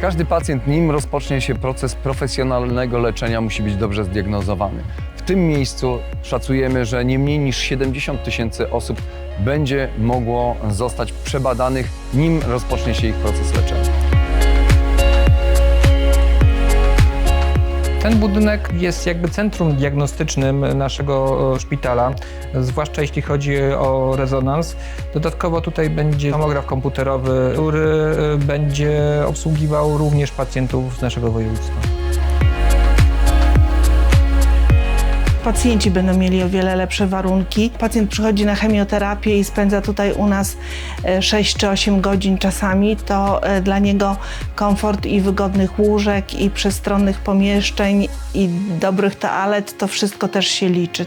Każdy pacjent, nim rozpocznie się proces profesjonalnego leczenia, musi być dobrze zdiagnozowany. W tym miejscu szacujemy, że nie mniej niż 70 tysięcy osób będzie mogło zostać przebadanych, nim rozpocznie się ich proces leczenia. Ten budynek jest jakby centrum diagnostycznym naszego e, szpitala, zwłaszcza jeśli chodzi o rezonans. Dodatkowo tutaj będzie tomograf komputerowy, który e, będzie obsługiwał również pacjentów z naszego województwa. Pacjenci będą mieli o wiele lepsze warunki. Pacjent przychodzi na chemioterapię i spędza tutaj u nas e, 6 czy 8 godzin czasami. To e, dla niego komfort i wygodnych łóżek, i przestronnych pomieszczeń, i dobrych toalet, to wszystko też się liczy.